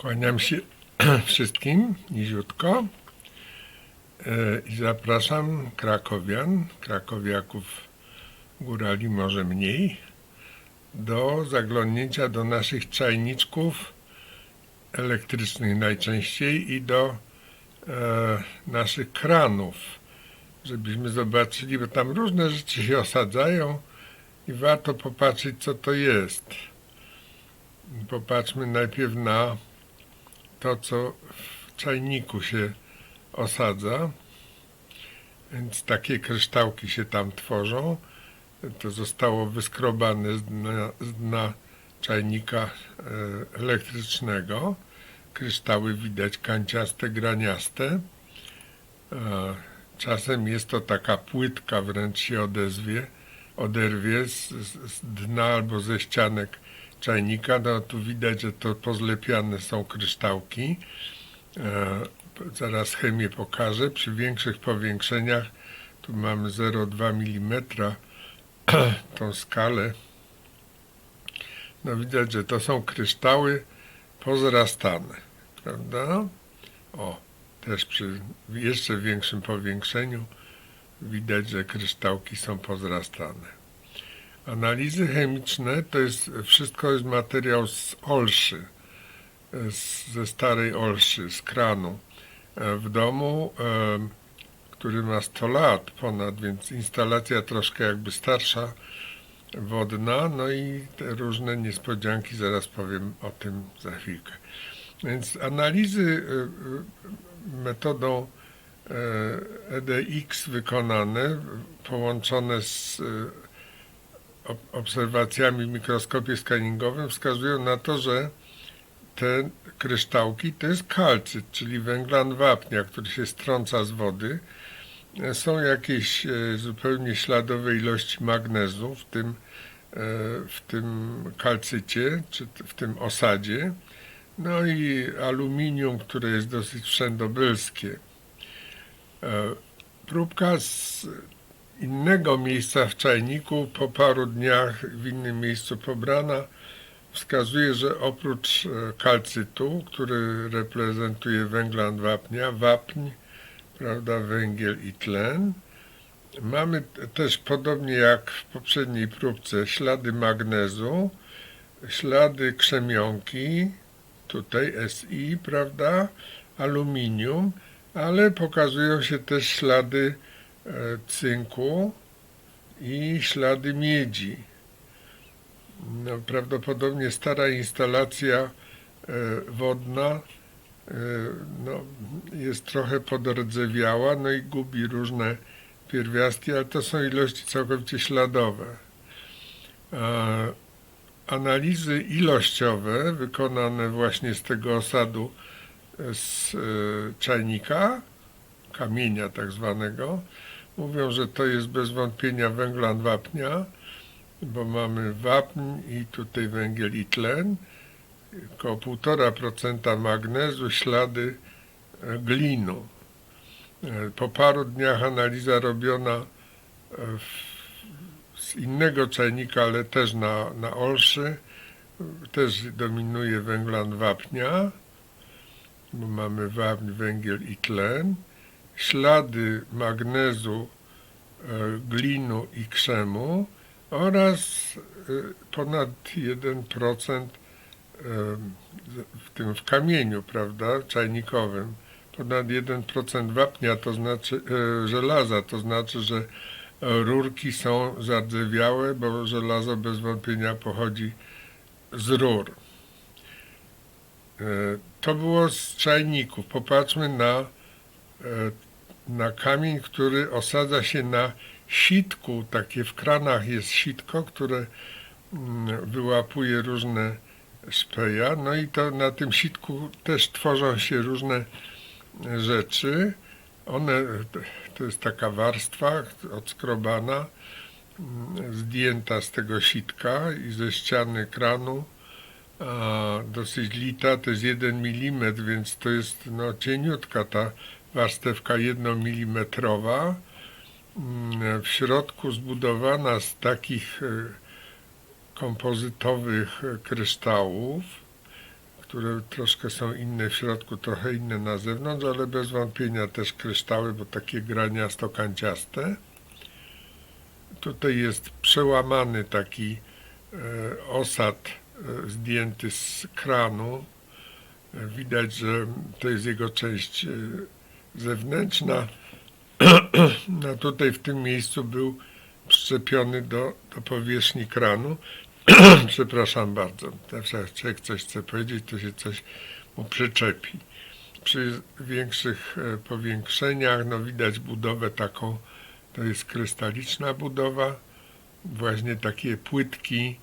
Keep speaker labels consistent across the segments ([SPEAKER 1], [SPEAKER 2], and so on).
[SPEAKER 1] Kłaniam się wszystkim niziutko e, i zapraszam krakowian, krakowiaków górali może mniej, do zaglądnięcia do naszych czajniczków elektrycznych najczęściej i do e, naszych kranów, żebyśmy zobaczyli, bo tam różne rzeczy się osadzają i warto popatrzeć, co to jest. Popatrzmy najpierw na to, co w czajniku się osadza. Więc takie kryształki się tam tworzą. To zostało wyskrobane z dna, z dna czajnika e, elektrycznego. Kryształy widać kanciaste, graniaste. Czasem jest to taka płytka, wręcz się odezwie, oderwie z, z dna albo ze ścianek czajnika. No tu widać, że to pozlepiane są kryształki. E, zaraz chemię pokażę. Przy większych powiększeniach, tu mamy 0,2 mm, tą skalę. No widać, że to są kryształy pozrastane, prawda? O, też przy jeszcze większym powiększeniu widać, że kryształki są pozrastane. Analizy chemiczne to jest wszystko jest materiał z olszy, z, ze starej olszy, z kranu. E, W domu, e, który ma 100 lat ponad, więc instalacja troszkę jakby starsza, wodna, no i te różne niespodzianki, zaraz powiem o tym za chwilkę. Więc analizy e, metodą EDX wykonane, połączone z obserwacjami w mikroskopie skaningowym wskazują na to, że te kryształki to jest kalcyt, czyli węglan wapnia, który się strąca z wody. E, Są jakieś e, zupełnie śladowe ilości magnezu w tym, e, w tym kalcycie, czy w tym osadzie. No i aluminium, które jest dosyć wszędobylskie. Próbka z innego miejsca w czajniku po paru dniach w innym miejscu pobrana wskazuje, że oprócz e, kalcytu, który reprezentuje węglan wapnia, wapń, prawda, węgiel i tlen, mamy też podobnie jak w poprzedniej próbce ślady magnezu, ślady krzemionki, tutaj Si, prawda, aluminium, ale pokazują się też ślady cynku i ślady miedzi. No, prawdopodobnie stara instalacja e, wodna e, no, jest trochę podrdzewiała, no i gubi różne pierwiastki, ale to są ilości całkowicie śladowe. Analizy ilościowe wykonane właśnie z tego osadu e, z czajnika, kamienia tak zwanego, mówią, że to jest bez wątpienia węglan wapnia, bo mamy wapń i tutaj węgiel i tlen, około 1,5% magnezu, ślady e, glinu. E, Po paru dniach analiza robiona e, z innego czajnika, ale też na, na olszy, też dominuje węglan wapnia, bo mamy wapń, węgiel i tlen. Ślady magnezu, e, glinu i krzemu oraz y, ponad 1% em, w tym w kamieniu, prawda, czajnikowym. Ponad 1% wapnia, to znaczy e, żelaza, to znaczy, że e, rurki są zardzewiałe, bo żelazo bez wątpienia pochodzi z rur. E, To było z czajników. Popatrzmy na, e, na kamień, który osadza się na sitku, takie w kranach jest sitko, które mm, wyłapuje różne szpeja, no i to na tym sitku też tworzą się różne rzeczy. One, to jest taka warstwa odskrobana, mm, zdjęta z tego sitka i ze ściany kranu, dosyć lita, to jest 1 mm, więc to jest no, cieniutka ta warstewka 1 mm w środku zbudowana z takich e, kompozytowych e, kryształów, które troszkę są inne w środku, trochę inne na zewnątrz, ale bez wątpienia też kryształy, bo takie graniasto-kanciaste. Tutaj jest przełamany taki e, osad zdjęty z kranu. Widać, że to jest jego część zewnętrzna. No tutaj w tym miejscu był przyczepiony do, do powierzchni kranu. Przepraszam bardzo. Zawsze jak coś chce powiedzieć, to się coś mu przyczepi. Przy większych e, powiększeniach no widać budowę taką, to jest krystaliczna budowa, właśnie takie płytki,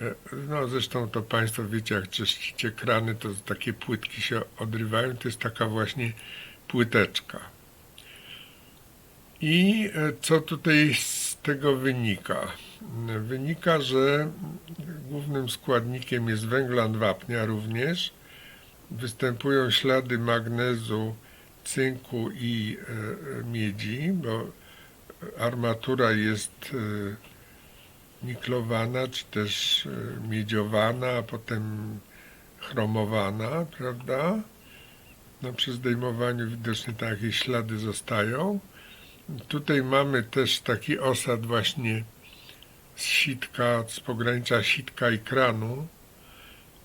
[SPEAKER 1] e, no zresztą to Państwo wiecie, jak czyścicie krany, to takie płytki się odrywają, to jest taka właśnie płyteczka. I e, co tutaj z tego wynika? Wynika, że głównym składnikiem jest węglan wapnia również. Występują ślady magnezu, cynku i e, miedzi, bo armatura jest e, niklowana, czy też miedziowana, a potem chromowana, prawda? No, przy zdejmowaniu widocznie takie ślady zostają. Tutaj mamy też taki osad właśnie z sitka, z pogranicza sitka i kranu,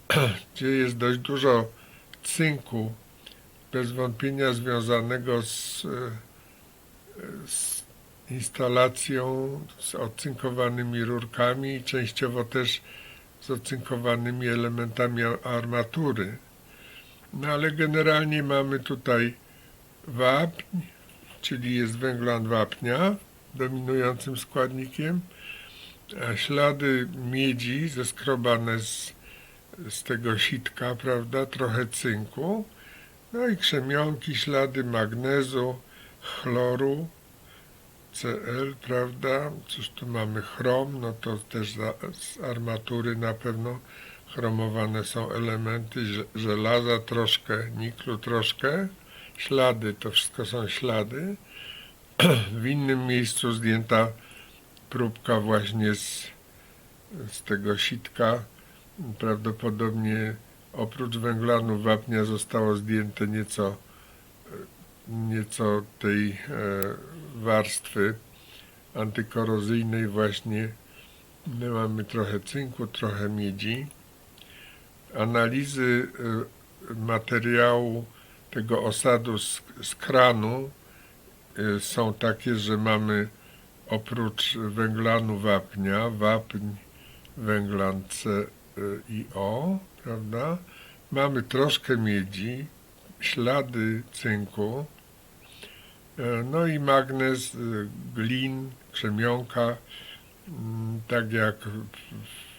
[SPEAKER 1] gdzie jest dość dużo cynku, bez wątpienia związanego z, z instalacją, z odcynkowanymi rurkami i częściowo też z odcynkowanymi elementami armatury. No ale generalnie mamy tutaj wapń, czyli jest węglan wapnia dominującym składnikiem, a ślady miedzi zeskrobane z, z tego sitka, prawda, trochę cynku, no i krzemionki, ślady magnezu, chloru, Cl, prawda, cóż tu mamy? Chrom, no to też z armatury na pewno chromowane są elementy, żelaza troszkę, niklu troszkę, ślady, to wszystko są ślady. W innym miejscu zdjęta próbka właśnie z, z tego sitka. Prawdopodobnie oprócz węglanu wapnia zostało zdjęte nieco, nieco tej e, warstwy antykorozyjnej właśnie. My mamy trochę cynku, trochę miedzi. Analizy e, materiału tego osadu z, z kranu e, są takie, że mamy oprócz węglanu wapnia, wapń, węglan C y, i O, prawda? Mamy troszkę miedzi, ślady cynku, no i magnez, y, glin, krzemionka, mm, tak jak w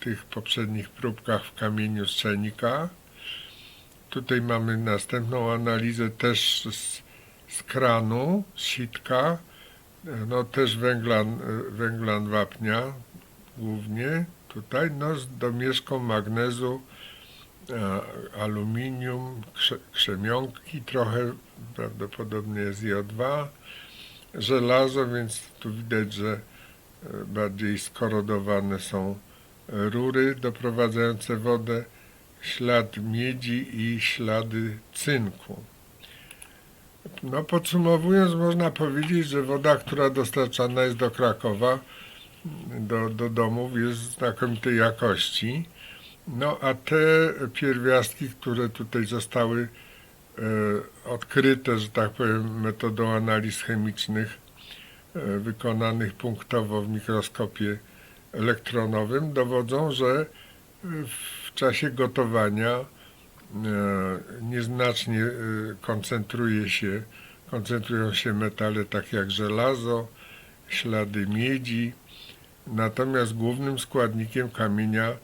[SPEAKER 1] tych poprzednich próbkach w kamieniu strzelnika. Tutaj mamy następną analizę też z, z kranu, z sitka, no też węglan, węglan wapnia głównie tutaj, no z domieszką magnezu, aluminium, krze, krzemionki trochę, prawdopodobnie jest JO2, żelazo, więc tu widać, że e, bardziej skorodowane są rury doprowadzające wodę, ślad miedzi i ślady cynku. No podsumowując, można powiedzieć, że woda, która dostarczana jest do Krakowa, do, do domów, jest znakomitej jakości. No a te pierwiastki, które tutaj zostały e, odkryte, że tak powiem, metodą analiz chemicznych, e, wykonanych punktowo w mikroskopie elektronowym, dowodzą, że e, w czasie gotowania e, nieznacznie e, koncentruje się, koncentrują się metale takie jak żelazo, ślady miedzi, natomiast głównym składnikiem kamienia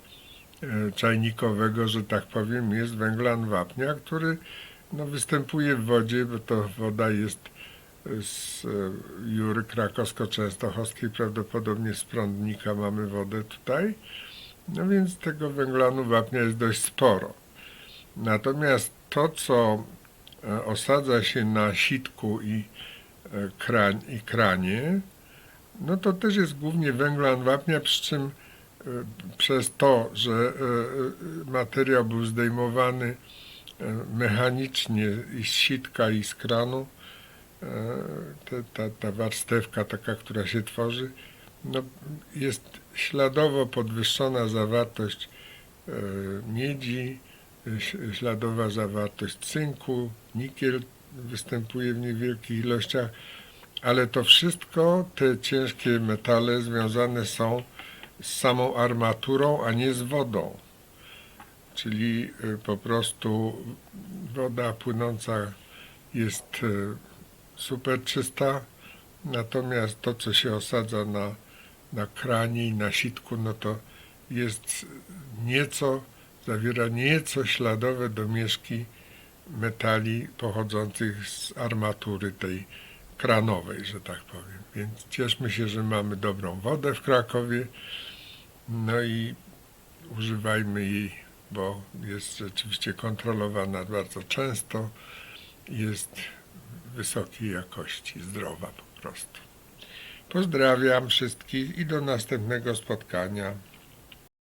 [SPEAKER 1] czajnikowego, że tak powiem, jest węglan wapnia, który no, występuje w wodzie, bo to woda jest z e, Jury Krakowsko-Częstochowskiej, prawdopodobnie z prądnika mamy wodę tutaj, no więc tego węglanu wapnia jest dość sporo. Natomiast to, co e, osadza się na sitku i, e, krań, i kranie, no to też jest głównie węglan wapnia, przy czym przez to, że materiał był zdejmowany mechanicznie i z sitka i z kranu, e, te- ta, ta warstewka taka, która się tworzy, no, jest śladowo podwyższona zawartość e, miedzi, e, śladowa zawartość cynku, nikiel występuje w niewielkich ilościach, ale to wszystko, te ciężkie metale związane są z samą armaturą, a nie z wodą. Czyli y, po prostu woda płynąca jest super czysta, natomiast to, co się osadza na, na kranie i na sitku, no to jest nieco, zawiera nieco śladowe domieszki metali pochodzących z armatury tej kranowej, że tak powiem. Więc cieszmy się, że mamy dobrą wodę w Krakowie. No i używajmy jej, bo jest rzeczywiście kontrolowana bardzo często. Jest wysokiej jakości, zdrowa po prostu. Pozdrawiam wszystkich i do następnego spotkania.